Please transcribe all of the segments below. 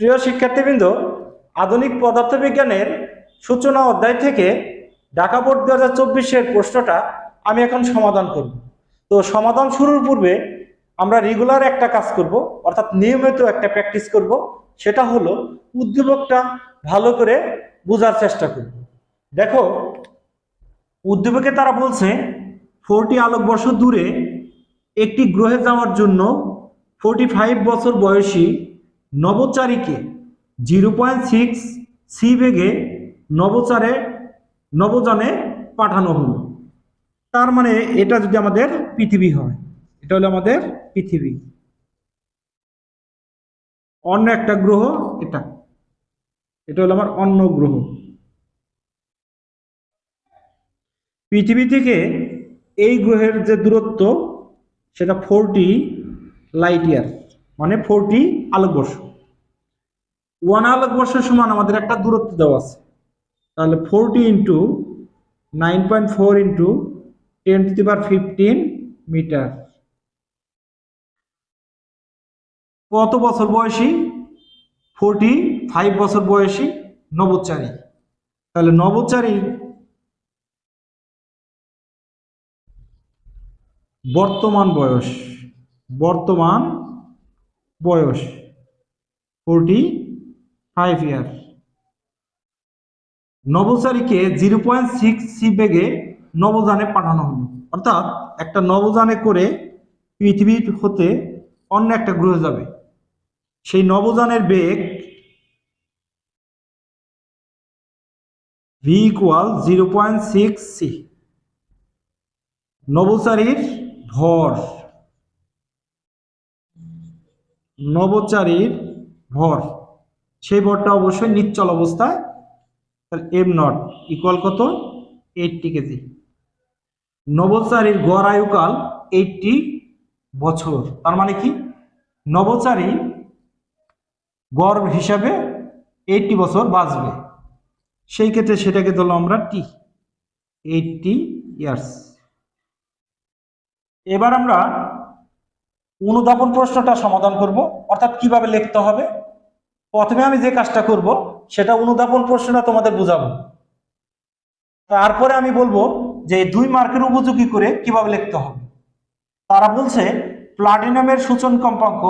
প্রিয় শিক্ষার্থীবৃন্দ, আধুনিক পদার্থবিজ্ঞানের সূচনা অধ্যায় থেকে ঢাকা বোর্ড দু হাজার চব্বিশের প্রশ্নটা আমি এখন সমাধান করব। তো সমাধান শুরুর পূর্বে আমরা রেগুলার একটা কাজ করব, অর্থাৎ নিয়মিত একটা প্র্যাকটিস করব, সেটা হলো উদ্দীপকটা ভালো করে বোঝার চেষ্টা করব। দেখো, উদ্দীপকে তারা বলছে, ফোরটি আলোকবর্ষ দূরে একটি গ্রহে যাওয়ার জন্য ফোরটি ফাইভ বছর বয়সী নবচারীকে জিরো পয়েন্ট সিক্স সি বেগে নবচারে নবজানে পাঠানো হলো। তার মানে এটা যদি আমাদের পৃথিবী হয়, এটা হলো আমাদের পৃথিবী। অন্য একটা গ্রহ এটা। এটা হলো আমার অন্য গ্রহ। পৃথিবী থেকে এই গ্রহের যে দূরত্ব, সেটা ফোরটি লাইট ইয়ার মানে ফোরটি আলোকবর্ষ ওয়ান আলোকবর্ষের সমান আমাদের একটা দূরত্ব দেওয়া আছে। তাহলে forty into nine point four into ten to the power fifteen meter কত বছর বয়সী? ফোরটি ফাইভ বছর বয়সী নবচারী। তাহলে নবচারী বর্তমান বয়স বর্তমান বয়স। ফোরটি ফাইভ ইয়ার নবচারীকে জিরো পয়েন্ট সিক্স সি বেগে নবযানে পাঠানো হলো। অর্থাৎ একটা নবযানে করে পৃথিবী হতে অন্য একটা গ্রহে যাবে। সেই নবযানের বেগ V equal zero point six C নবচারীর ভর নবচারীর ভর। সেই ভরটা অবশ্যই নিশ্চল অবস্থায় এম নট ইকুয়াল কত? Eighty KG. নবচারীর গড় আয়ুকাল এইটটি বছর। তার মানে কি? নবচারী গড় হিসাবে এইটটি বছর বাঁচবে। সেই ক্ষেত্রে সেটাকে ধরলাম আমরা টি এইটটি ইয়ার্স এবার আমরা অনুধাবন প্রশ্নটা সমাধান করব। অর্থাৎ কীভাবে লিখতে হবে? প্রথমে আমি যে কাজটা করব, সেটা অনুধাবন প্রশ্নটা তোমাদের বুঝাবো। তারপরে আমি বলব যে দুই মার্কের উপযোগী করে কীভাবে লিখতে হবে। তারা বলছে প্লাটিনামের সূচন কম্পাঙ্ক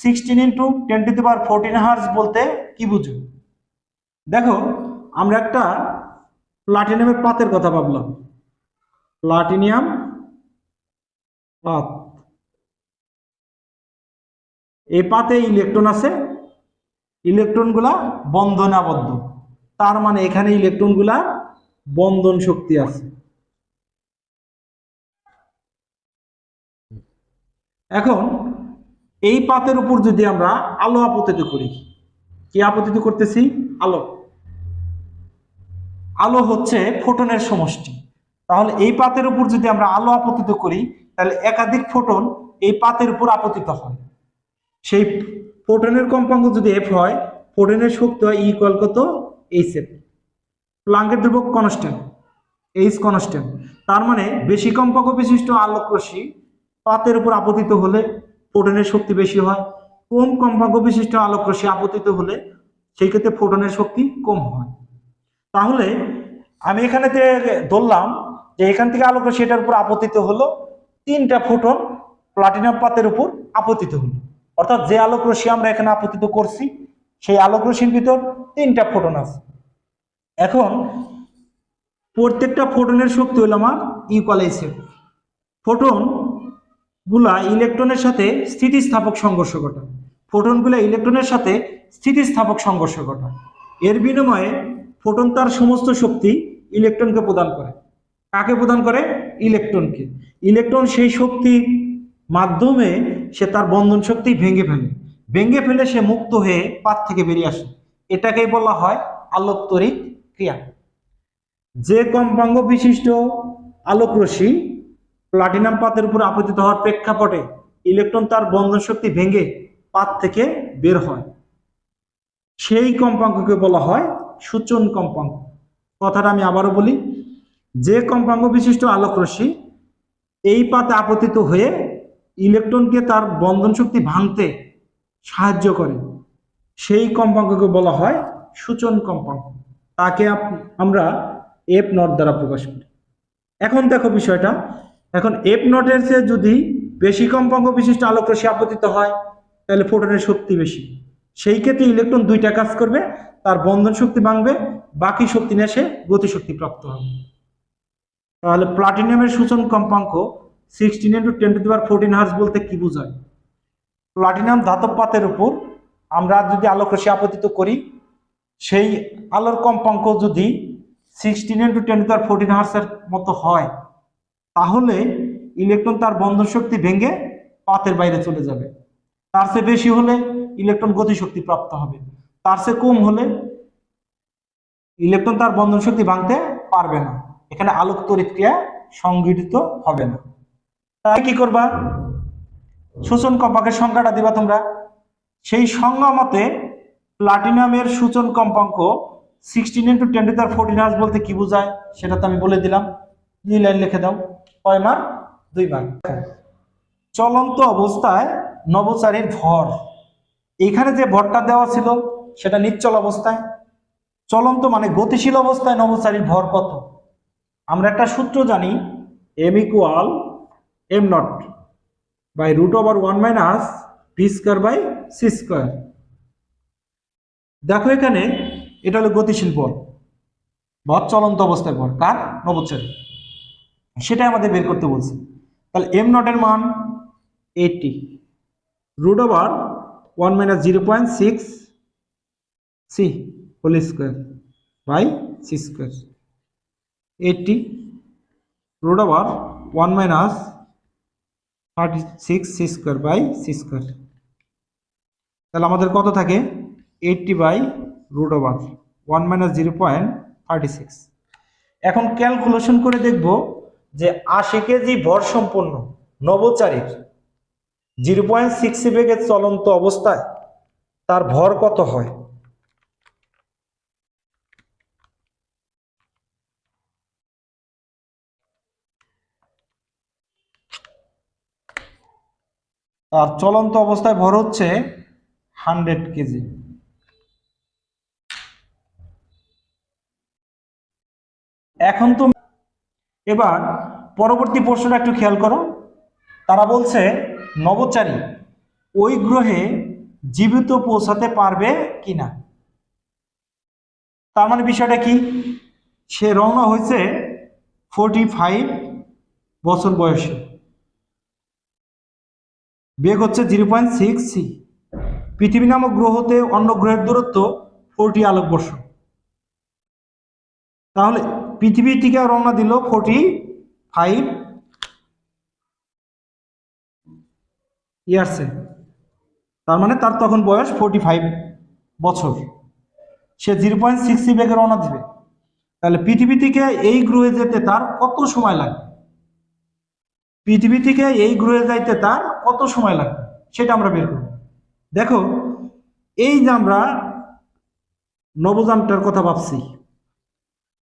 sixteen into ten to the power fourteen hertz বলতে কি বুঝো? দেখো, আমরা একটা প্লাটিনামের পাতের কথা ভাবলাম। প্লাটিনিয়াম পাত। এই পাতে ইলেকট্রন আছে ইলেকট্রনগুলা বন্ধনে আবদ্ধ তার মানে এখানে ইলেকট্রনগুলা বন্ধন শক্তি আছে। এখন এই পাতের উপর যদি আমরা আলো আপতিত করি, কি আপতিত করতেছি? আলো। আলো হচ্ছে ফোটনের সমষ্টি। তাহলে এই পাতের উপর যদি আমরা আলো আপতিত করি, তাহলে একাধিক ফোটন এই পাতের উপর আপতিত হয়। সেই ফোটনের কম্পাঙ্ক যদি এফ হয় ফোটনের শক্তি হয় ইকুয়াল কত? এইচ এফ প্লাঙ্কের ধ্রুবক কনস্ট্যান্ট এইচ কনস্ট্যান্ট তার মানে বেশি কম্পাঙ্ক বিশিষ্ট আলোক রশ্মি পাতের উপর আপতিত হলে ফোটনের শক্তি বেশি হয়। কম কম্পাঙ্ক বিশিষ্ট আলোক রশ্মি আপতিত হলে সেই ক্ষেত্রে ফোটনের শক্তি কম হয়। তাহলে আমি এখানে ধরলাম যে এখান থেকে আলোক রশ্মি এটার উপর আপতিত হলো, তিনটা ফোটন প্লাটিনাম পাতের উপর আপতিত হলো। অর্থাৎ যে আলোক রশ্মি আমরা এখানে আপতিত করছি, সেই আলোক রশ্মির ভিতর তিনটা ফোটন আছে। এখন প্রত্যেকটা ফোটনের শক্তি হলো আমার ইকুয়ালাইসের ফোটনগুলা ইলেকট্রনের সাথে স্থিতিস্থাপক সংঘর্ষ ঘটায়। ফোটনগুলা ইলেকট্রনের সাথে স্থিতিস্থাপক সংঘর্ষ ঘটায়। এর বিনিময়ে ফোটন তার সমস্ত শক্তি ইলেকট্রনকে প্রদান করে। কাকে প্রদান করে? ইলেকট্রনকে ইলেকট্রন সেই শক্তির মাধ্যমে সে তার বন্ধন শক্তি ভেঙে ফেলে। ভেঙে ফেলে সে মুক্ত হয়ে পাত থেকে বেরিয়ে আসে। এটাকেই বলা হয় আলোক তড়িৎ ক্রিয়া। যে কম্পাঙ্গ বিশিষ্ট আলোক রশ্মি প্লাটিনাম পাতের উপর আপতিত হওয়ার প্রেক্ষাপটে ইলেকট্রন তার বন্ধন শক্তি ভেঙে পাত থেকে বের হয়। সেই কম্পাঙ্ককে বলা হয় সূচন কম্পাঙ্ক কথাটা আমি আবারও বলি, যে কম্পাঙ্গ বিশিষ্ট আলোক রশ্মি এই পাতে আপতিত হয়ে ইলেকট্রনকে তার বন্ধন শক্তি ভাঙতে সাহায্য করে। সেই কম্পাঙ্ককে বলা হয় সূচন কম্পাঙ্ক। তাকে আমরা এফ নট দ্বারা প্রকাশ করি। এখন দেখো বিষয়টা। এখন এফ নটের চেয়ে যদি বেশি কম্পাঙ্ক বিশিষ্ট আলোক রশ্মি আপতিত হয়, তাহলে ফোটনের শক্তি বেশি। সেই ক্ষেত্রে ইলেকট্রন দুইটা কাজ করবে। তার বন্ধন শক্তি ভাঙবে, বাকি শক্তি নিয়ে সে গতিশক্তি প্রাপ্ত হবে। তাহলে প্লাটিনামের সূচন কম্পাঙ্ক sixteen into ten to the power fourteen hertz বলতে কি বোঝায়? প্লাটিনাম ধাতব পাতের উপর আমরা যদি আলোক রশ্মি আপতিত করি, সেই আলোর কম্পাঙ্ক যদি sixteen into ten to power fourteen হার্সের মতো হয়, তাহলে ইলেকট্রন তার বন্ধন শক্তি ভেঙে পাতের বাইরে চলে যাবে। তার চেয়ে বেশি হলে ইলেকট্রন গতিশক্তি প্রাপ্ত হবে। তার চেয়ে কম হলে ইলেকট্রন তার বন্ধন শক্তি ভাঙতে পারবে না। এখানে আলোক তড়িৎ ক্রিয়া সংঘটিত হবে না। কি করবা? সূচন কম্পাঙ্কের সংখ্যাটা দিবা তোমরা। সেই সংজ্ঞা মতে প্লাটিনামের সূচন কম্পাঙ্ক সিক্সটিন ইন্টু টেন টু তার ফোরটিন হার্স বলতে কি বোঝায়? সেটা তো আমি বলে দিলাম। দুই লাইন লিখে দাও। কয় মার দুই মার চলন্ত অবস্থায় নবচারীর ভর। এখানে যে ভরটা দেওয়া ছিল, সেটা নিশ্চল অবস্থায়। চলন্ত মানে গতিশীল অবস্থায় নবচারীর ভর কত? আমরা একটা সূত্র জানি M equal M not by root over one minus V square by C square দেখো এখানে, এটা হলো গতিশীল বল ভর চলন্ত অবস্থায় ভর কার? নবচারী সেটাই আমাদের বের করতে বলছে। তাহলে এম নটের মান eighty root over one minus zero point six C whole square by C square eighty root over one minus thirty six C square by C square তাহলে আমাদের কত থাকে? Eighty by root over one minus zero point thirty six এখন calculation করে দেখব যে আশি KG ভর সম্পন্ন নবচারীর জিরো পয়েন্ট সিক্স বেগের চলন্ত অবস্থায় তার ভর কত হয়? তার চলন্ত অবস্থায় ভর হচ্ছে হান্ড্রেড কেজি। এখন তো এবার পরবর্তী প্রশ্নটা একটু খেয়াল করো। তারা বলছে, নবচারী ওই গ্রহে জীবিত পৌঁছাতে পারবে কিনা? তার মানে বিষয়টা কি? সে রওনা হয়েছে ফোরটি ফাইভ বছর বয়সে। বেগ হচ্ছে জিরো পয়েন্ট সিক্স সি। পৃথিবী নামক গ্রহতে অন্য গ্রহের দূরত্ব ফোরটি আলোকবর্ষ। তাহলে পৃথিবী থেকে রওনা দিল ফোরটি ফাইভ ইয়ার্সে। তার মানে তার তখন বয়স ফোরটি ফাইভ বছর। সে জিরো পয়েন্ট সিক্স সি বেগে রওনা দিবে। তাহলে পৃথিবী থেকে এই গ্রহে যেতে তার কত সময় লাগবে? পৃথিবী থেকে এই গ্রহে যাইতে তার কত সময় লাগবে? সেটা আমরা বের করব। দেখো, এই যে আমরা নবযানটার কথা ভাবছি,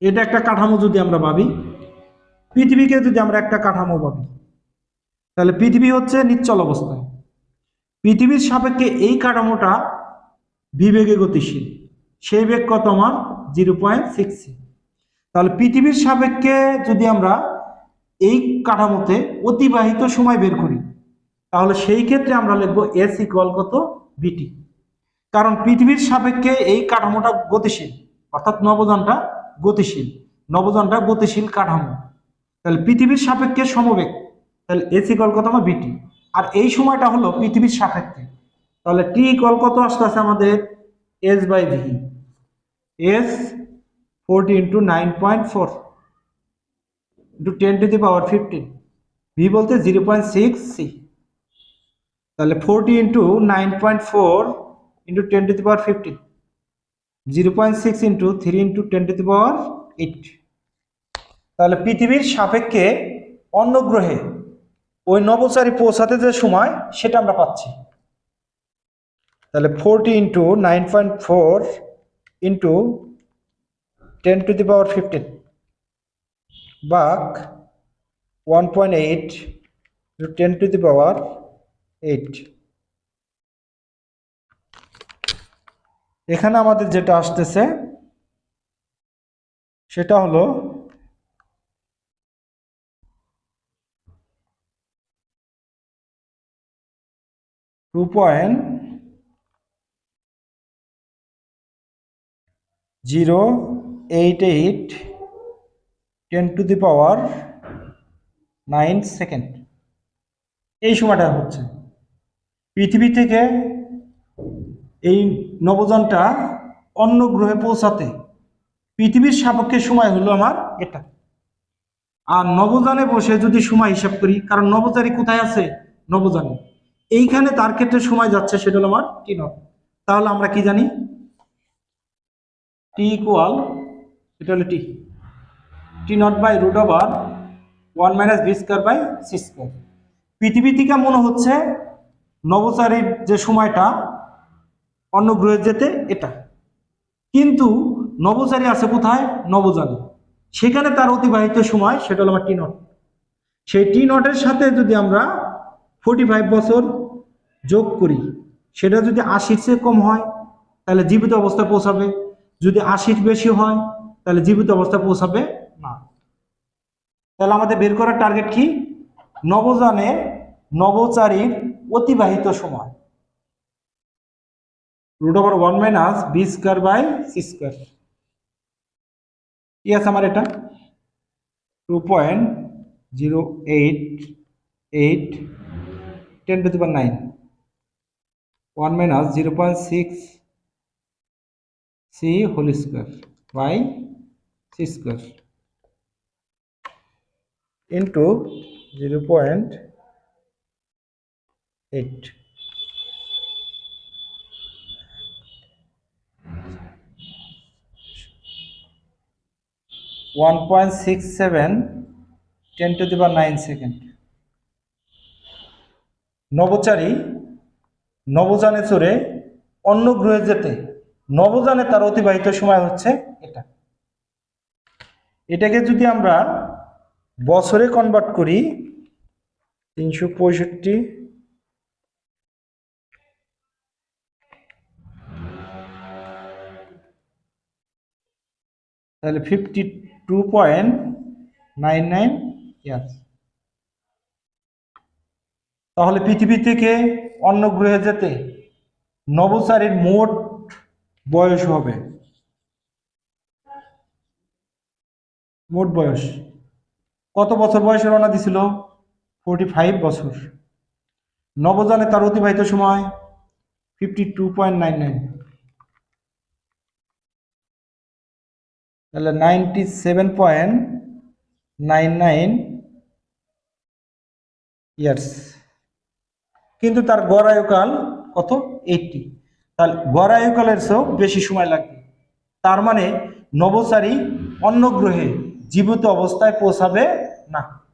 এটা একটা কাঠামো যদি আমরা ভাবি, পৃথিবীকে যদি আমরা একটা কাঠামো ভাবি, তাহলে পৃথিবী হচ্ছে নিশ্চল অবস্থায়। পৃথিবীর সাপেক্ষে এই কাঠামোটা বিবেগে গতিশীল। সেই বেগ কত আমার? Zero point six. তাহলে পৃথিবীর সাপেক্ষে যদি আমরা এই কাঠামোতে অতিবাহিত সময় বের করি। তাহলে সেই ক্ষেত্রে আমরা লিখব এস ইকুয়াল কত? বিটি কারণ পৃথিবীর সাপেক্ষে এই কাঠামোটা গতিশীল, অর্থাৎ নবযানটা গতিশীল। নবযানটা গতিশীল কাঠামো। তাহলে পৃথিবীর সাপেক্ষে সমবেগ, তাহলে এস ইকুয়াল কত আমার বিটি আর এই সময়টা হলো পৃথিবীর সাপেক্ষে। তাহলে টি ইকুয়াল কত আসতে আছে আমাদের S by V S forty into nine point four into ten to the power fifteen V বলতে জিরো পয়েন্ট সিক্স সি তাহলে forty into nine point four into ten to the power fifteen zero point six into three into ten to the power eight তাহলে পৃথিবীর সাপেক্ষে অন্য গ্রহে ওই নবচারী পৌঁছাতে যে সময়, সেটা আমরা পাচ্ছি। তাহলে forty into nine point four into ten to the power fifteen বাক one point eight ten to the power eight এখানে আমাদের যেটা আসতেছে, সেটা হলো two point zero eight eight ten to the power nine second. এই সময়টা হচ্ছে। পৃথিবী থেকে এই নবযানটা অন্য গ্রহে পৌঁছাতে পৃথিবীর সাপেক্ষে সময় হলো আমার এটা। আর নবযানে বসে যদি সময় হিসাব করি, কারণ নবচারী কোথায় আছে? নবযানে এইখানে তার ক্ষেত্রে সময় যাচ্ছে, সেটা হলো আমার টি নট। তাহলে আমরা কি জানি? টি ইকুয়াল এটা হলো T. T not by root over one minus B square by C square পৃথিবী থেকে মনে হচ্ছে নবচারীর যে সময়টা, অন্য গ্রহে যেতে এটা। কিন্তু নবচারী আছে কোথায়? নবজানে সেখানে তার অতিবাহিত সময় সেটা হলো আমার টি নট সেই টি নটের সাথে যদি আমরা ফোর্টি ফাইভ বছর যোগ করি, সেটা যদি আশির চেয়ে কম হয়, তাহলে জীবিত অবস্থায় পৌঁছাবে। যদি আশির বেশি হয়, তাহলে জীবিত অবস্থায় পৌঁছাবে তাহলে আমাদের বের করার টার্গেট কি? নবজানে নবচারীর অতিবাহিত সময়। Root over one minus B square by C square কি আছে আমার এটা? Two point zero eight eight ten to the power nine one minus zero point six C whole square by C square into zero point eight one point six seven ten to the power nine second নবচারী নবজানে চড়ে অন্য গ্রহে যেতে নবজানে তার অতিবাহিত সময় হচ্ছে এটা। এটাকে যদি আমরা বছরে কনভার্ট করি তিনশো পঁয়ষট্টি। তাহলে fifty two point nine nine তাহলে পৃথিবী থেকে অন্য গ্রহে যেতে নবচারীর মোট বয়স হবে। মোট বয়স। কত বছর বয়সে রওনা দিছিল? ফোরটি ফাইভ বছর। নবজানে তার অতিবাহিত সময় fifty two point nine nine তাহলে ninety seven point nine nine years কিন্তু তার গড় আয়ুকাল কত? এইটটি তাহলে গড় আয়ুকালের চেয়েও বেশি সময় লাগবে। তার মানে নবচারী অন্য গ্রহে জীবিত অবস্থায় পৌঁছাবে না